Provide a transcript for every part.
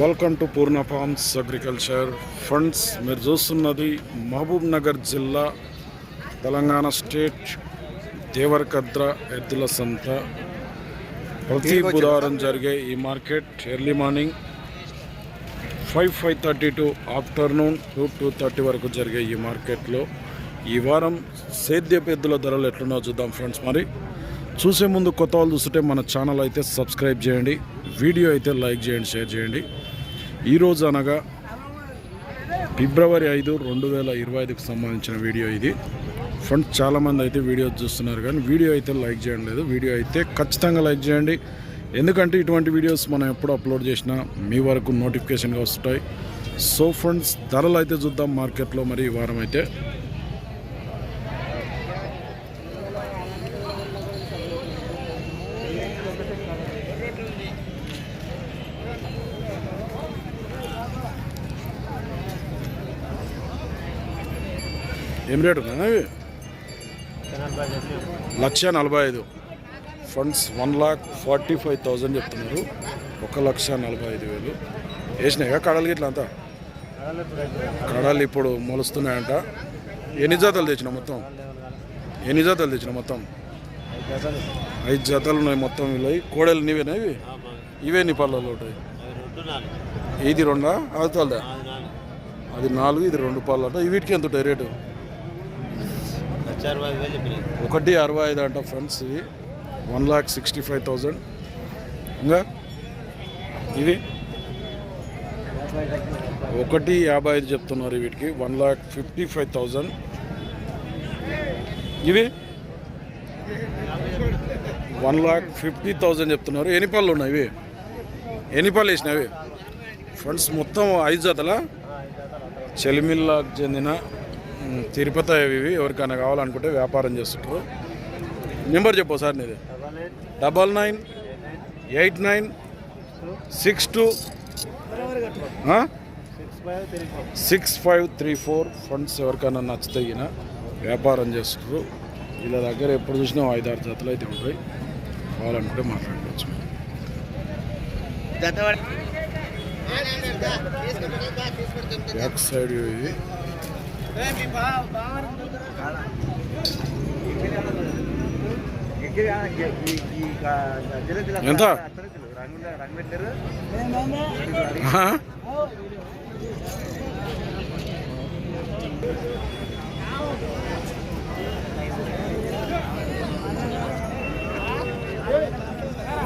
Welcome to Purna farms agriculture friends మీరు చూస్తున్నది మహబూబ్ నగర్ జిల్లా తెలంగాణ స్టేట్ దేవరకద్ర ఎద్దుల సంత. ప్రతి బుధవారం జరిగే ఈ market early morning five five thirty to afternoon two two thirty వరకు జరిగే ఈ మార్కెట్లో ఈ వారం సేద్యపు ఎద్దుల ధరలు ఎట్లున్నాయో చూద్దాం ఫ్రెండ్స్. మరి చూసే ముందు కొత్త వాళ్ళు చూస్తుంటే మన ఛానల్ అయితే సబ్స్క్రైబ్ చేయండి వీడియో అయితే లైక్ చేయండి షేర్ చేయండి. ఈరోజు అనగా ఫిబ్రవరి ఐదు రెండు వేల ఇరవై ఐదుకు సంబంధించిన వీడియో ఇది. ఫ్రెండ్స్ చాలామంది అయితే వీడియో చూస్తున్నారు కానీ వీడియో అయితే లైక్ చేయడం లేదు. వీడియో అయితే ఖచ్చితంగా లైక్ చేయండి. ఎందుకంటే ఇటువంటి వీడియోస్ మనం ఎప్పుడు అప్లోడ్ చేసినా మీ వరకు నోటిఫికేషన్గా వస్తాయి. సో ఫ్రెండ్స్ ధరలు అయితే చూద్దాం మార్కెట్లో మరి ఈ వారం అయితే. ఏం రేటు ఉన్నాయి అవి? లక్ష నలభై ఐదు. Friends one lakh forty five thousand చెప్తున్నారు. ఒక లక్ష నలభై ఐదు వేలు. వేసినాయిగా కడలు గిట్ల అంతా? కడలు ఇప్పుడు మొలుస్తున్నాయంట. ఎన్ని జాతలు తెచ్చిన మొత్తం? ఎన్ని జాతలు తెచ్చిన మొత్తం? ఐదు జాతలు ఉన్నాయి మొత్తం ఇవి కోడలు నీవేనా ఇవి? ఇవే నీ పళ్ళలో ఉంటాయి. ఇది రెండా? అవుతుందా అది నాలుగు. ఇది రెండు పళ్ళు అంట వీటికి ఎంత ఉంటాయి రేటు? ఒకటి అరవై ఐదు అంట ఫ్రెండ్స్ ఇవి. One lakh sixty five thousand ఇంకా? ఇది ఒకటి యాభై ఐదు చెప్తున్నారు వీటికి. One lakh fifty five thousand ఇవి? వన్ లాక్ ఫిఫ్టీ థౌజండ్ చెప్తున్నారు. ఎన్ని పళ్ళు ఉన్నాయి ఇవి? ఎన్ని పళ్ళు వేసినవి ఫ్రెండ్స్ మొత్తం ఐదు జతల? చెలిమిల్లాకు చెందిన తిరుపతి అవి ఇవి ఎవరికైనా కావాలనుకుంటే వ్యాపారం చేస్తుంటారు. నెంబర్ చెప్పు సార్ నీది. Double nine eight nine six two six five three four friends ఎవరికైనా నచ్చితే ఈయన వ్యాపారం చేస్తుంటారు. వీళ్ళ దగ్గర ఎప్పుడు చూసినా ఐదారు జతలు అయితే ఉంటాయి. కావాలనుకుంటే మాట్లాడుకోవచ్చు. బ్యాక్ సైడ్ ఇవి. ఎంత?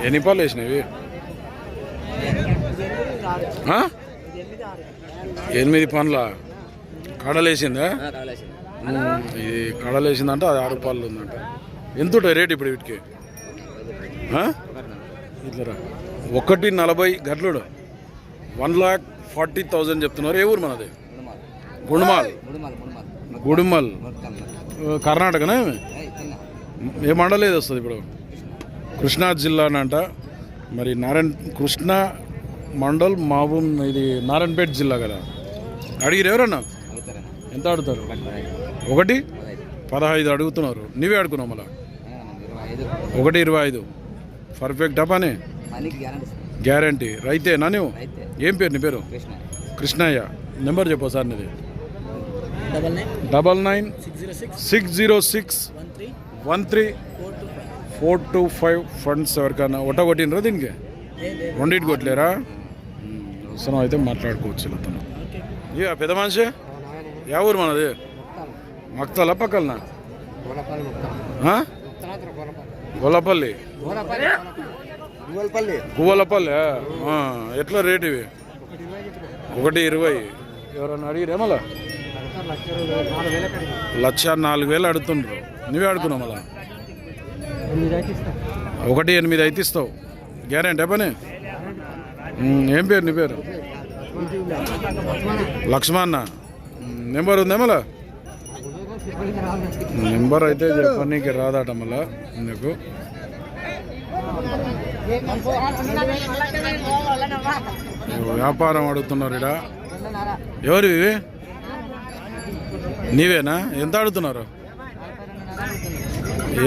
ఎన్ని పాలు వేసినవి? ఎనిమిది పండ్ల కడలేసిందా? ఇది కడలేసిందంట అది ఆరు పాలు ఉందంట. ఎంత రేట్ ఇప్పుడు వీటికి? ఇట్లరా. ఒకటి నలభై గట్లుడు వన్ లాక్ ఫార్టీ థౌజండ్ చెప్తున్నారు. ఏ ఊరు మనది? గుండుమాల్. గుడుమల్ కర్ణాటకనా? ఏ మండలం ఏది వస్తుంది ఇప్పుడు? కృష్ణా జిల్లా అంట. మరి నారాయణ కృష్ణా మండల్ మహబూబ్ ఇది నారాయణపేట జిల్లా కదా. అడిగిరు ఎవరన్నా? ఎంత అడుగుతారు ఒకటి? పదహైదు అడుగుతున్నారు. నీవే అడుగున్నావు మళ్ళా? ఒకటి ఇరవై ఐదు. పర్ఫెక్ట్ అపానే గ్యారంటీ రైతేనా నువ్వు ఏం పేరు నీ పేరు? కృష్ణయ్య. నెంబర్ చెప్పు సార్ నీది. Double nine six zero six one three four two five friends ఎవరికైనా ఒట్ట కొట్టినరా దీనికి? రెండింటి కొట్టలేరా? అవసరం అయితే మాట్లాడుకోవచ్చు అతను ఇక పెద్ద మనిషి? యా ఊరు మనది? మక్తల పక్కలనా? ఆ? గొల్లపల్లి గువ్వలపల్లి? ఎట్లా రేట్ ఇవి? ఒకటి ఇరవై. ఎవరన్నా అడిగిరే మళ్ళా? లక్ష నాలుగు వేలు అడుగుతుండ్రు. నువ్వే అడుగున్నావు మళ్ళా? ఒకటి ఎనిమిది అయితే ఇస్తావు. గ్యారెంటీ పని? ఏం పేరు నీ పేరు? లక్ష్మణ నెంబర్ ఉందా మళ్ళా? నెంబర్ అయితే చెప్పడానికి రాదట మళ్ళా నీకు వ్యాపారం అడుగుతున్నారు ఇడ ఎవరు ఇవి? నీవేనా? ఎంత అడుగుతున్నారు?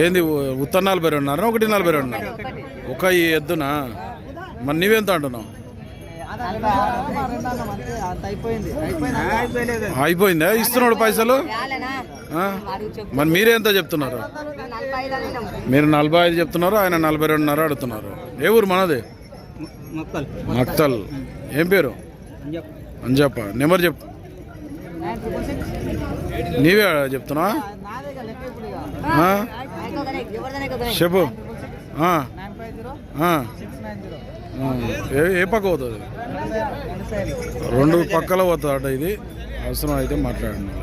ఏంది ఉత్తర నలభై రెండున్నారా ఒకటి నలభై రెండున్నారా? ఒక ఈ ఎద్దునా? మరి నీవెంత అంటున్నావు? అయిపోయిందా? ఇస్తున్నాడు పైసలు? మరి మీరే ఎంత చెప్తున్నారు? మీరు నలభై ఐదు చెప్తున్నారు ఆయన నలభై రెండున్నర అడుగుతున్నారు. ఏ ఊరు మనది? మొక్కలు మక్తల్ ఏం పేరు? అంజప్ప. నెంబర్ చెప్పు. నీవే చెప్తున్నా? చెప్పు. ఏ- ఏ పక్క పోతుంది? రెండు పక్కల పోతుంది అట ఇది. అవసరం అయితే మాట్లాడండి.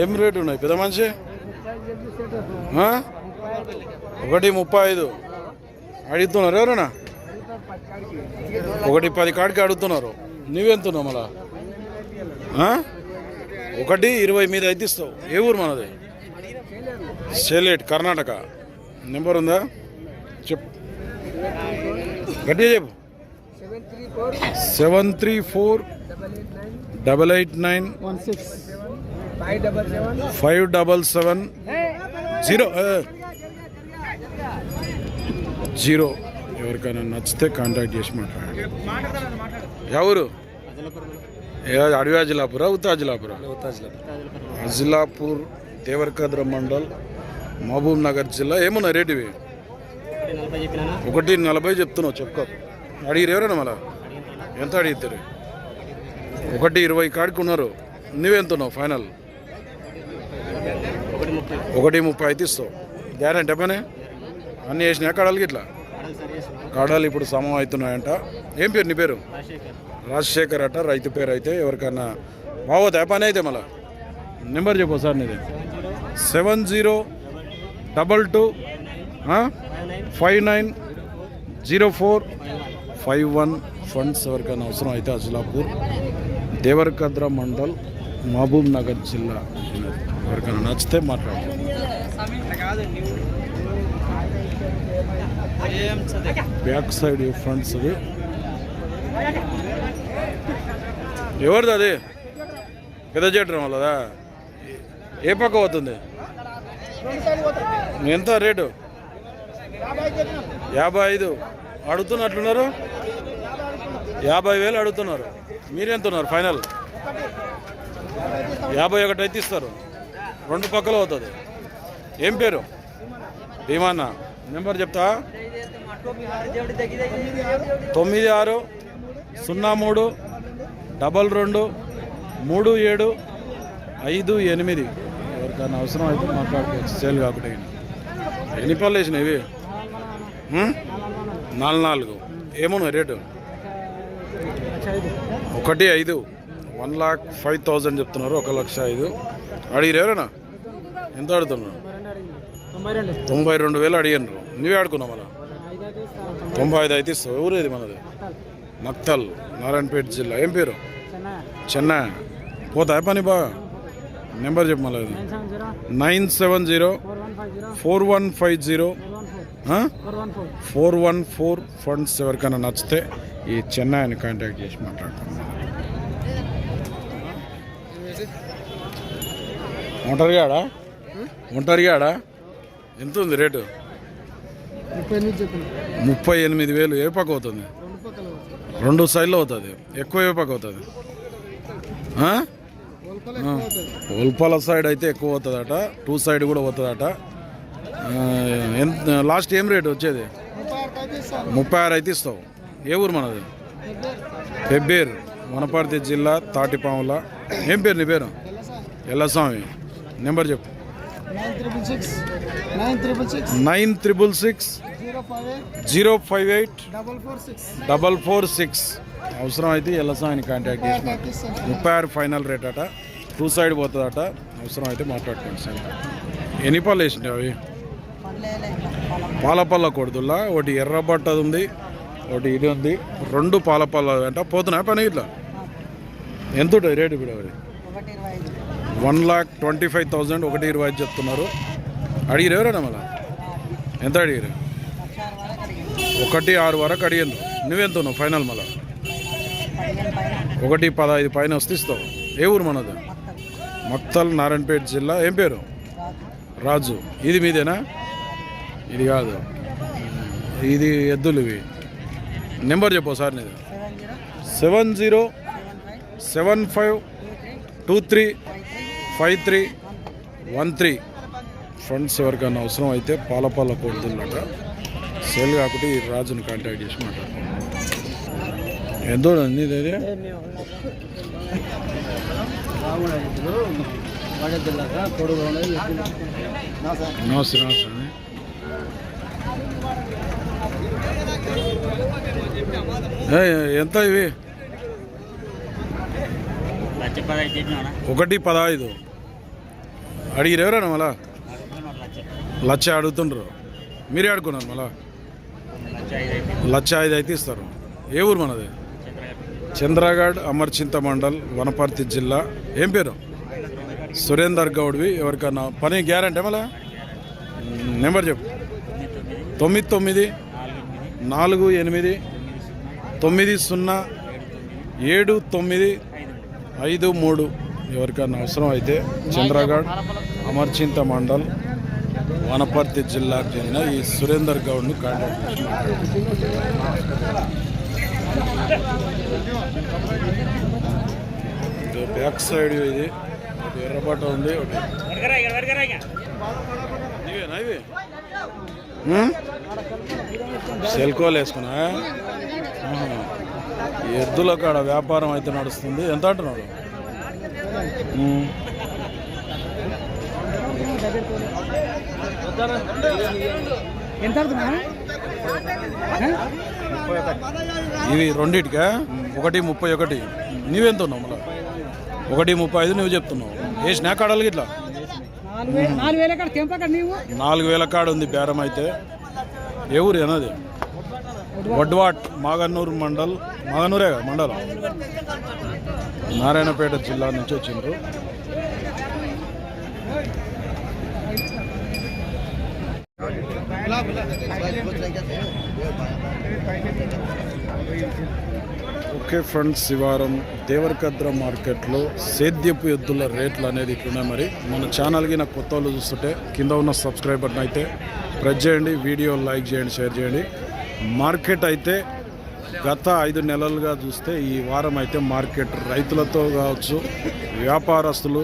ఏం రేటు ఉన్నాయి? పెద్ద మనిషి? ఒకటి ముప్పై ఐదు. అడుగుతున్నారు ఎవరన్నా ఒకటి పది కాడికి అడుగుతున్నారు. నువ్వెంతున్నావు మళ్ళా? ఒకటి ఇరవై మీద అయితే ఇస్తావు. ఏ ఊరు మనది? సెలేట్ కర్ణాటక. నెంబర్ ఉందా? చెప్పు గట్టిగా చెప్పు. Seven three four double eight nine five double seven five double seven zero. Zero ఎవరికైనా నచ్చితే కాంటాక్ట్ చేసి మాట్లాడండి. ఎవరు అడవి అజిలాపురా ఉత్తా అజిలాపురా అజిలాపూర్ దేవరకద్ర మండల్. మహబూబ్ నగర్ జిల్లా ఏమున్నా రేటు ఇవి? ఒకటి నలభై చెప్తున్నావు చెప్పుకో. అడిగిరు ఎవరైనా మళ్ళా? ఎంత అడిగితారు ఒకటి ఇరవై కాడికి ఉన్నారు. నువ్వెంతున్నావు ఫైనల్? ఒకటి ముప్పై అయితే ఇస్తావు. గ్యారంటీ పని అన్నీ వేసినా కడాలకి ఇట్లా కడాలు ఇప్పుడు సమం అవుతున్నాయంట. ఏం పేరు నీ పేరు? రాజశేఖర్ అట రైతు పేరు అయితే ఎవరికన్నా బాగోతా పని అయితే మళ్ళా? నెంబర్ చెప్పు సార్ నీది. Seven zero double two five nine zero four five one friends ఎవరికైనా అవసరం అయితే అజిలాపూర్ దేవరకద్ర మండల్ మహబూబ్ నగర్ జిల్లా ఎవరికైనా నచ్చితే మాట్లాడండి బ్యాక్ సైడ్ ఫ్రంట్స్ అది ఎవరిది అది? పెద్ద చేయడం వాళ్ళదా? ఏ పక్క అవుతుంది ఎంత రేటు? యాభై ఐదు. అడుగుతున్నట్లున్నారు? యాభై వేలు అడుగుతున్నారు. మీరెంత ఉన్నారు ఫైనల్ యాభై ఒకటి అయితే ఇస్తారు. రెండు పక్కల అవుతుంది. ఏం పేరు? భీమాన్న. నెంబర్ చెప్తా? తొమ్మిది ఆరు సున్నా మూడు డబల్ రెండు మూడు ఏడు ఐదు ఎనిమిది. ఎవరికైనా అవసరం అయితే మాట్లాడుకోవచ్చు. సేల్ కాకుండా ఎన్ని పళ్ళు వేసినాయి ఇవి? నాలుగు నాలుగు. ఏమున్నాయి రేటు? ఒకటి ఐదు. వన్ లాక్ ఫైవ్ థౌజండ్ చెప్తున్నారు ఒక లక్ష ఐదు. అడిగిరు ఎవరైనా? ఎంత అడుగుతున్నారు? తొంభై రెండు వేలు అడిగినారు నువ్వే ఆడుకున్నావు మళ్ళా? ఐదైతే తొంభై ఐదు అయితే ఇస్తావు. ఎవరు ఇది మనది? మక్తల్ నారాయణపేట జిల్లా. ఏం పేరు? చెన్నై. చెన్నై. పోతా పని బాగా? నెంబర్ చెప్పు మళ్ళీ ఇది. Nine seven zero four one five zero four one four friends ఎవరికైనా నచ్చితే ఈ చెన్నై అని కాంటాక్ట్ చేసి మాట్లాడతాం. ఒంటరిగాడా ఒంటరిగాడా ఎంత ఉంది రేటు? ముప్పై ఎనిమిది వేలు ఏ పక్క అవుతుంది? రెండు సైడ్లో అవుతుంది. ఎక్కువ ఏ పక్క అవుతుంది. ఉల్పాల సైడ్ అయితే ఎక్కువ అవుతుందట. టూ సైడ్ కూడా అవుతుందట ఎంత లాస్ట్ ఏం రేట్ వచ్చేది? ముప్పై ఆరు అయితే ఇస్తాను ముప్పై ఆరు అయితే ఇస్తావు. ఏ ఊరు మనది? పెబ్బేరు. వనపర్తి జిల్లా తాటిపాముల. ఏం పేరు నీ పేరు? ఎల్లస్వామి. నెంబర్ చెప్పు. Nine triple six. Zero five eight double four six double four six అవసరం అయితే ఎల్లస్వామిని కాంటాక్ట్ చేసిన ముప్పై ఆరు ఫైనల్ రేట్ అట. టూ సైడ్ పోతుందట. అవసరం అయితే మాట్లాడుకోండి సార్. ఎన్ని పళ్ళు వేసినాయి అవి? పాలపల్ల కొడుతుల్లా ఒకటి ఎర్రబట్టది ఉంది ఒకటి ఇది ఉంది రెండు పాలపల్ల అంట పోతున్నాయి పని ఇట్లా? ఎంత ఉంటుంది రేటు ఇప్పుడు అవి? One lakh twenty five thousand ఒకటి ఇరవై ఐదు చెప్తున్నారు. అడిగిరు ఎవరైనా మళ్ళా? ఎంత అడిగారు లక్ష ఆరు వరకు అడిగింది ఒకటి ఆరు వరకు అడిగాను నువ్వెంత ఫైనల్ మళ్ళా? ఒకటి పదహైదు పైన వస్తే ఇస్తావు. ఏ ఊరు మనది? మక్తల్ నారాయణపేట జిల్లా. ఏం పేరు? రాజు. ఇది మీదేనా? ఇది కాదు. ఇది ఎద్దులు ఇవి. నెంబర్ చెప్పు సార్ నీది. Seven zero seven five two three five three five three one three. Friends ఎవరికైనా అవసరం అయితే పాలపాల కొడుతుందట సేల్ కాకుండా ఈ రాజుని కాంటాక్ట్ చేసి మాట్లాడుతున్నాం ఎంతో అండి ఇది? నమస్తే నమస్తే. ఏ, ఎంత ఇవి? ఒకటి పదహైదు. అడిగిరు ఎవరైనా మళ్ళా? లచ్చ అడుగుతుండ్రు. మీరే అడుగున్నారు మళ్ళా? లక్ష ఐదు అయితే ఇస్తారు. ఏ ఊరు మనది? చంద్రగఢ్ అమర్చింత మండల్ వనపర్తి జిల్లా. ఏం పేరు? సురేందర్ గౌడ్వి. ఎవరికన్నా పని గ్యారంటీ మళ్ళా నెంబర్ చెప్పు. తొమ్మిది తొమ్మిది నాలుగు ఎనిమిది తొమ్మిది సున్నా ఏడు తొమ్మిది ఐదు మూడు. ఎవరికన్నా అవసరం అయితే చంద్రగఢ్ అమర్చింత మండల్ వనపర్తి జిల్లాకు చెందిన ఈ సురేందర్ గౌడ్ను కాంటాక్ట్ చేసి బ్యాక్ సైడ్ ఇది. ఒకటి ఎర్రబాట ఉంది ఒకటి ఇవేనా ఇవి సెల్కోలు వేసుకున్నా? ఎద్దుల కాడ వ్యాపారం అయితే నడుస్తుంది. ఎంత అంటున్నాడు ఎంత ఇవి రెండిటికా? ఒకటి ముప్పై ఒకటి. నీవెంత ఉన్నావు మళ్ళా? ఒకటి ముప్పై ఐదు నువ్వు చెప్తున్నావు. వేసినా కాడలు ఇట్లా నాలుగు వేలు కాడ ఉంది బేరం అయితే. ఏ ఊరు అన్నది? వడ్వాట్ మాగన్నూరు మండల్. మాగన్నూరే కదా మండలం? నారాయణపేట జిల్లా నుంచి వచ్చిండ్రు. ఓకే ఫ్రెండ్స్ ఈ వారం దేవరకద్ర మార్కెట్లో సేద్యపు ఎద్దుల రేట్లు అనేది ఇట్లున్నాయి మరి. మన ఛానల్కి నాకు కొత్త వాళ్ళు చూస్తుంటే కింద ఉన్న సబ్స్క్రైబ్ బటన్ అయితే ప్రెస్ చేయండి వీడియో లైక్ చేయండి షేర్ చేయండి. మార్కెట్ అయితే గత ఐదు నెలలుగా చూస్తే ఈ వారం అయితే మార్కెట్ రైతులతో కావచ్చు వ్యాపారస్తులు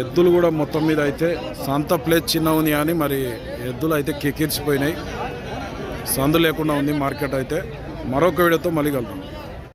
ఎద్దులు కూడా మొత్తం మీద అయితే సంత ప్లేస్ చిన్న ఉంది కానీ మరి ఎద్దులు అయితే కికిర్చిపోయినాయి సందు లేకుండా ఉంది మార్కెట్ అయితే. మరొక వీడియోతో మళ్ళీ కలుద్దాం.